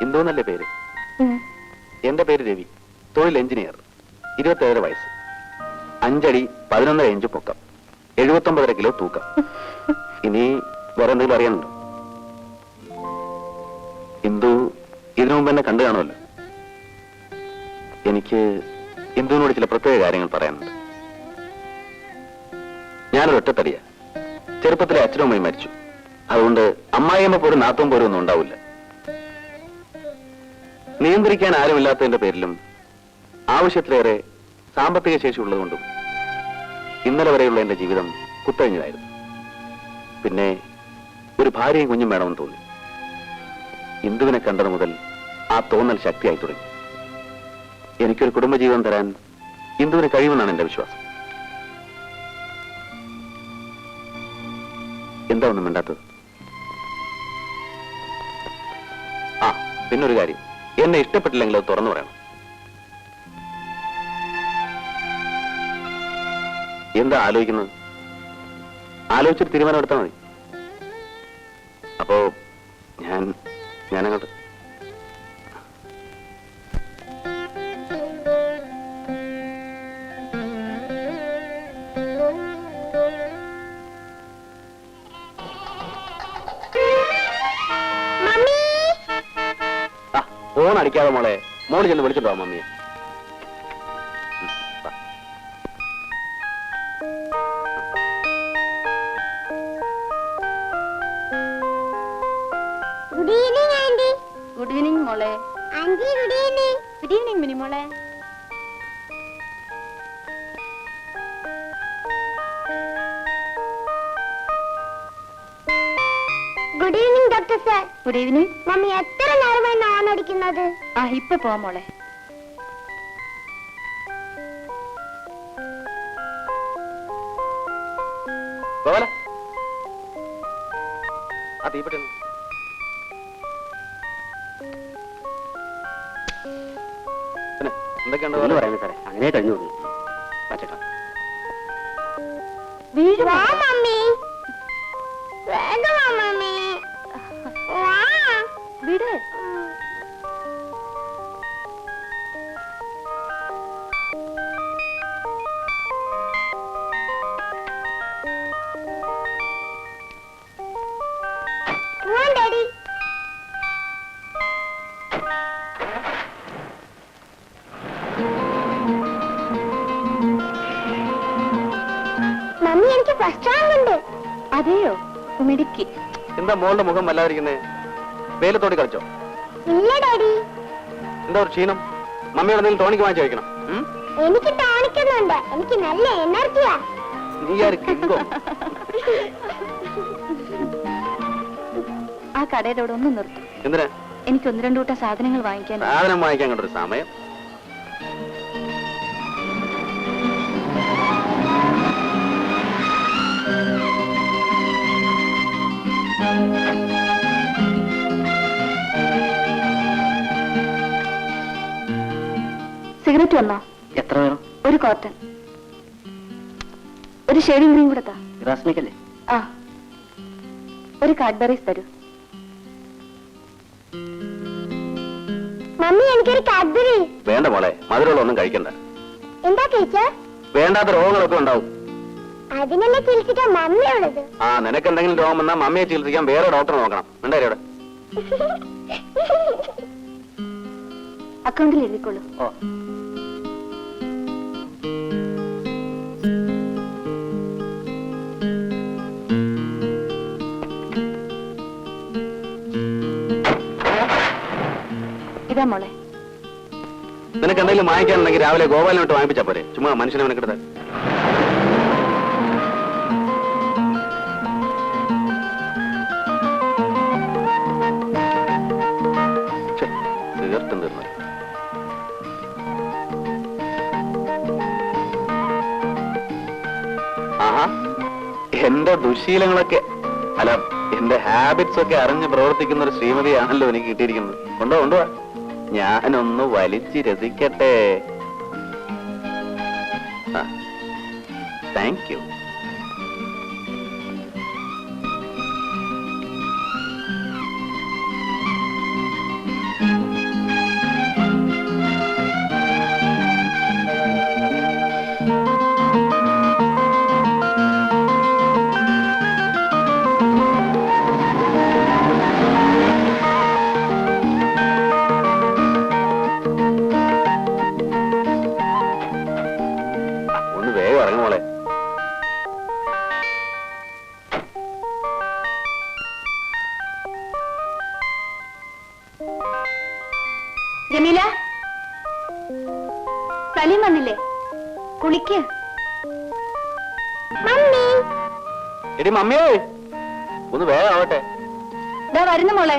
ഇന്ദു എന്നല്ലേ പേര് എന്റെ പേര് രവി. തൊഴിൽ എഞ്ചിനീയർ. ഇരുപത്തേഴര വയസ്സ്. അഞ്ചടി പതിനൊന്നര ഇഞ്ച് പൊക്കം. എഴുപത്തൊമ്പതര കിലോ തൂക്കം. ഇനി വേറെ എന്തെങ്കിലും അറിയാനുണ്ടോ? ഇന്ദു ഇതിനു മുമ്പ് എന്നെ കണ്ടു കാണുമല്ലോ. എനിക്ക് ഇന്ദുവിനോട് ചില പ്രത്യേക കാര്യങ്ങൾ പറയാനുണ്ട്. ഞാനൊരു ഒറ്റത്തടിയ. ചെറുപ്പത്തിലെ അച്ഛനും അമ്മയും മരിച്ചു. അതുകൊണ്ട് അമ്മായിയമ്മ പോലും നാത്തും പോലും ഒന്നും ഉണ്ടാവില്ല. നിയന്ത്രിക്കാൻ ആരുമില്ലാത്തതിന്റെ പേരിലും ആവശ്യത്തിലേറെ സാമ്പത്തിക ശേഷി ഉള്ളതുകൊണ്ടും ഇന്നലെ വരെയുള്ള എന്റെ ജീവിതം കുത്തഴിഞ്ഞതായിരുന്നു. പിന്നെ ഒരു ഭാര്യയും കുഞ്ഞും വേണമെന്ന് തോന്നി. ഇന്ദുവിനെ കണ്ടത് മുതൽ ആ തോന്നൽ ശക്തിയായി തുടങ്ങി. എനിക്കൊരു കുടുംബജീവിതം തരാൻ ഇന്ദുവിന് കഴിയുമെന്നാണ് എന്റെ വിശ്വാസം. എന്താ ഒന്നും മിണ്ടാത്തത്? ആ പിന്നൊരു കാര്യം. എന്നെ ഇഷ്ടപ്പെട്ടില്ലെങ്കിൽ അത് തുറന്നു പറയണം. എന്താ ആലോചിക്കുന്നത്? ആലോചിച്ചിട്ട് തീരുമാനം എടുത്താൽ മതി. അപ്പോ ഞാൻ ഞാനങ്ങോട്ട് ആ ഫോൺ അടിക്കാതെ മോളെ മോൾ ചെന്ന് വിളിച്ചിട്ടോ മമ്മിയെ ഉം, വാ. Good evening aunty good evening മോളെ aunty good evening good evening good evening mummy എത്ര നേരമായി നോൺ അടിക്കുന്നത്? ആ ഇപ്പൊ പോ മോളെ. അങ്ങനെ കഴിഞ്ഞു പച്ചട്ടോ വീട് വാ മമ്മി. വീട് മമ്മി എനിക്ക് ഫസ്റ്റ് റാങ്ക് ഉണ്ട്. അതെയോ? മിടുക്കി എന്താ മോളുടെ മുഖം വല്ലാതിരിക്കുന്നേ? വെയിലത്തോടി കളിച്ചോ. ഇല്ല ഡാഡി എന്താ ഒരു ക്ഷീണം? മമ്മിയോട് എന്തെങ്കിലും ടോണിക്ക് വാങ്ങിച്ചു കഴിക്കണം. എനിക്ക് ടോണിക്കുന്നുണ്ട് എനിക്ക് നല്ല എനർജിയാ നീ ആ കടയുടെ അവിടെ ഒന്ന് നിർത്തും. എന്തിനാ? എനിക്ക് ഒന്ന് രണ്ടു കൂട്ടം സാധനങ്ങൾ വാങ്ങിക്കാൻ സാധനം വാങ്ങിക്കാൻ കണ്ടൊരു സമയം. സിഗരറ്റ് വന്നോ? എത്ര വേണം? ഒരു കോട്ടൺ ഒരു ഷെയ്ഡിംഗ് ക്രീം കൂടെ താ റാസ്മിക്കല്ലേ ആ. ഒരു കാഡ്ബറീസ് തരൂ. മമ്മി എനിക്കൊരു കാഡ്ബറി വേണ്ട മോളെ മധുരമുള്ള ഒന്നും കഴിക്കണ്ട. എന്താ ടീച്ചർ വേണ്ടാത്ത രോഗങ്ങളൊക്കെ ഉണ്ടാവും. അതിനെന്നെ ചികിത്സിക്കാൻ മമ്മി ഉള്ളത് ആ നിനക്ക് എന്തെങ്കിലും രോഗം വന്നാൽ മമ്മിയെ ചികിത്സിക്കാൻ വേറെ ഡോക്ടറെ നോക്കണം. ഉണ്ടായി അവിടെ അക്കൗണ്ടിൽ എഴുതിക്കോളൂ. ഓ. ഇതാ മോളെ. നിനക്ക് എന്തെങ്കിലും വാങ്ങിക്കാനുണ്ടെങ്കിൽ രാവിലെ ഗോപാലിനോട്ട് വാങ്ങിപ്പിച്ചാ പോരെ. ചുമ്മാ മനുഷ്യനെ മെനക്കെടുത്ത തീർത്തും തീർന്നു. ആഹാ എന്റെ ദുശീലങ്ങളൊക്കെ അല്ല എന്റെ ഹാബിറ്റ്സ് ഒക്കെ അറിഞ്ഞ് പ്രവർത്തിക്കുന്ന ഒരു ശ്രീമതിയാണല്ലോ എനിക്ക് കിട്ടിയിരിക്കുന്നത്. കൊണ്ടോ കൊണ്ടുവാ. ഞാനൊന്ന് വലിച്ചു രസിക്കട്ടെ താങ്ക് യു എടി മമ്മിയേ. ഒന്ന് വേറാവട്ടെ ഇതാ വരുന്നു മോളെ.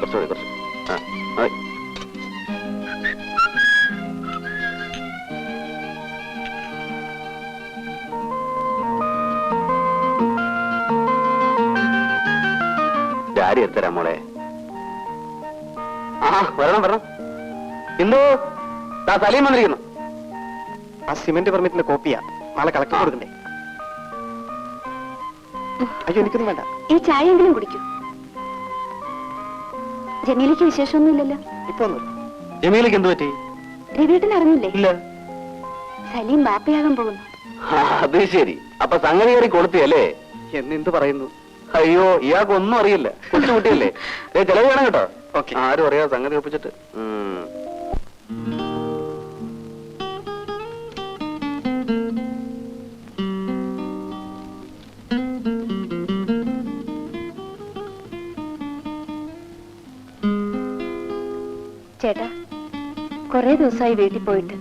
കുറച്ചുകൂടി കുറച്ച്. ഡാഡി എടുത്തരാം മോളെ. ആ വരണം വരണം. എന്തോ ആ സലീം വന്നിരിക്കുന്നു. ആ സിമെന്റ് പെർമിറ്റിന്റെ കോപ്പിയാ. നാളെ കളക്ടർ കൊടുക്കണ്ടേ? അയ്യോ എനിക്കൊന്നും വേണ്ട. ഈ ചായ എങ്കിലും കുടിക്കൂ. ജമീലയ്ക്ക് വിശേഷമൊന്നുമില്ലല്ലോ. ഇപ്പൊ ജമീലയ്ക്ക് ജമീലക്ക് എന്ത് പറ്റി? രവിയേട്ടൻ അറിഞ്ഞില്ലേ? ഇല്ല. സലീം ബാപ്പയാകാൻ പോകുന്നു. ആ, അത് ശരി. അപ്പൊ സംഗതി കയറി കൊളുത്തിയല്ലേ എന്നെന്ത് പറയുന്നു? അയ്യോ ഇയാൾക്ക് ഒന്നും അറിയില്ല. കൊച്ചു കുട്ടിയല്ലേ ഏ ചെലവ് വേണം കേട്ടോ. ഓക്കേ. ആരും അറിയാതെ സംഗതി ഒപ്പിച്ചിട്ട്. ചേട്ടാ കൊറേ ദിവസമായി വീട്ടിൽ പോയിട്ട്.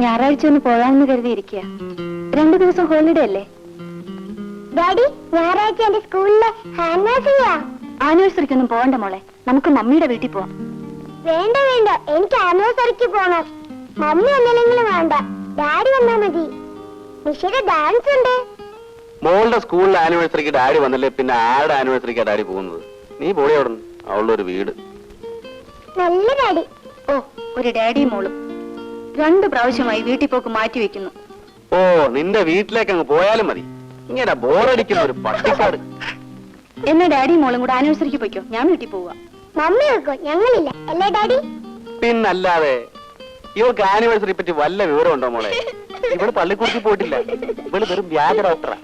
ഞായറാഴ്ച ഒന്ന് പോകാമെന്ന് കരുതിയിരിക്കുക രണ്ടു ദിവസം ഹോളിഡേ അല്ലേ? ഡാഡി ഞായറാഴ്ച എന്റെ സ്കൂളിലെ ആനിവേഴ്സറിക്ക് ഒന്നും പോകണ്ട മോളെ. നമുക്ക് മമ്മിയുടെ വീട്ടിൽ പോവാം. വേണ്ട വേണ്ട. എനിക്ക് ആനിവേഴ്സറിക്ക് പോണം. മമ്മി ഒന്നില്ലെങ്കിലും വേണ്ട. ഡാഡി വന്നാ മതി. നിഷയുടെ ഡാൻസ് ഉണ്ട്. മോളുടെ സ്കൂളിലെ ആനിവേഴ്സറിക്ക് ഡാഡി വന്നല്ലേ പിന്നെ ആരുടെ ആനിവേഴ്സറിക്കാ ഡാഡി പോകുന്നത്? നീ പോയി അവിടെ അവളുടെ ഒരു വീട്. നല്ല ഡാഡി. ഓ ഒരു ഡാഡിയും മോളും. രണ്ടു പ്രാവശ്യമായി വീട്ടിൽ പോക്ക് മാറ്റി വെക്കുന്നു. ഓ നിന്റെ വീട്ടിലേക്ക് അങ്ങ് പോയാലും മതി. ഇങ്ങനെ ബോറടിക്കുന്ന ഒരു പട്ടിക്കാട്. എന്നാ ഡാഡി മോളും കൂടെ ആനിവേഴ്സറിക്ക് പോയിക്കോ. ഞാൻ വീട്ടിൽ പോവാ. മമ്മി വെക്കോ ഞങ്ങളില്ല. അല്ലേ ഡാഡി? പിന്നല്ലാതെ ഇവൾക്ക് ആനിവേഴ്സറി പറ്റി വല്ല വിവരം ഉണ്ടോ മോളെ? ഇവൾ പള്ളിക്കൂടത്തിൽ പോയിട്ടില്ല. ഇവൾ വെറും വ്യാജ ഡോക്ടറാ.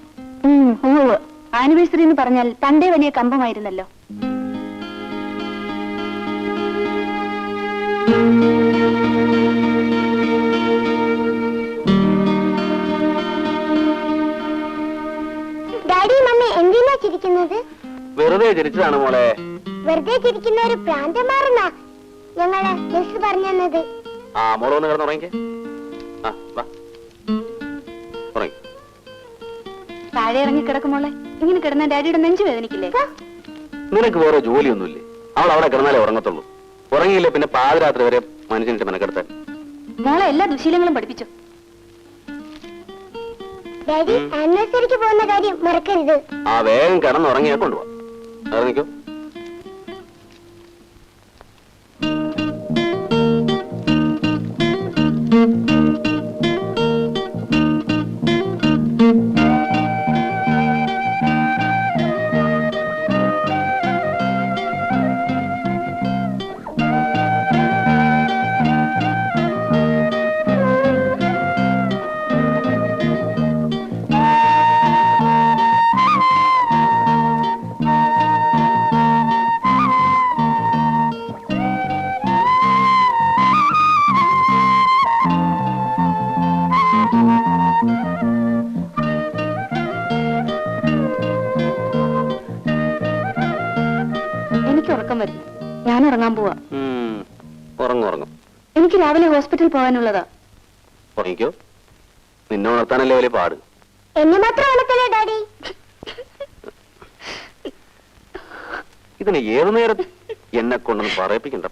ആനിവേഴ്സറി എന്ന് പറഞ്ഞാൽ തന്റെ വലിയ കമ്പമായിരുന്നല്ലോ. വെറുതെ ചിരിച്ചതാണ് മോളെ. വെറുതെ ചിരിക്കുന്ന ഒരു പ്രാന്തമാറുന്ന ഞങ്ങൾ മിസ് പറഞ്ഞു തന്നത്. ആ മോൾ ഒന്ന് കിടന്ന് ഉറങ്ങിക്കേ. ആ വാ. ഉറങ്ങി. താഴെ ഇറങ്ങി കിടക്കുമോളെ ഇങ്ങനെ കിടന്ന ഡാഡിയുടെ നെഞ്ചു വേദനിക്കില്ലേ? നിനക്ക് വേറെ ജോലിയൊന്നുമില്ലേ? അവൾ അവിടെ കിടന്നാലേ ഉറങ്ങത്തുള്ളൂ. ഉറങ്ങിയില്ലേ പിന്നെ പാതിരാത്രി വരെ മനുഷ്യനിട്ട് മെനക്കെടുത്താൻ. മോളെ എല്ലാ ദുശീലങ്ങളും പഠിപ്പിച്ചു. ഡാഡി ആനിവേഴ്സറിക്ക് പോകുന്ന കാര്യം മറക്കരുത്. ആ വേഗം കിടന്നുറങ്ങിയാ കൊണ്ടുപോവാ ഇറങ്ങിക്കോ എനിക്ക് എനിക്ക് രാവിലെ ഹോസ്പിറ്റലിൽ പോകാനുള്ളതാ. ഉറങ്ങിക്കോ. നിന്നെ ഉണർത്താനല്ലേ വലിയ പാട്. എന്നെ മാത്രം ഡാഡി? ഇതിന് ഏതു നേരം എന്നെ കൊണ്ടൊന്ന് പറയിപ്പിക്കണ്ട.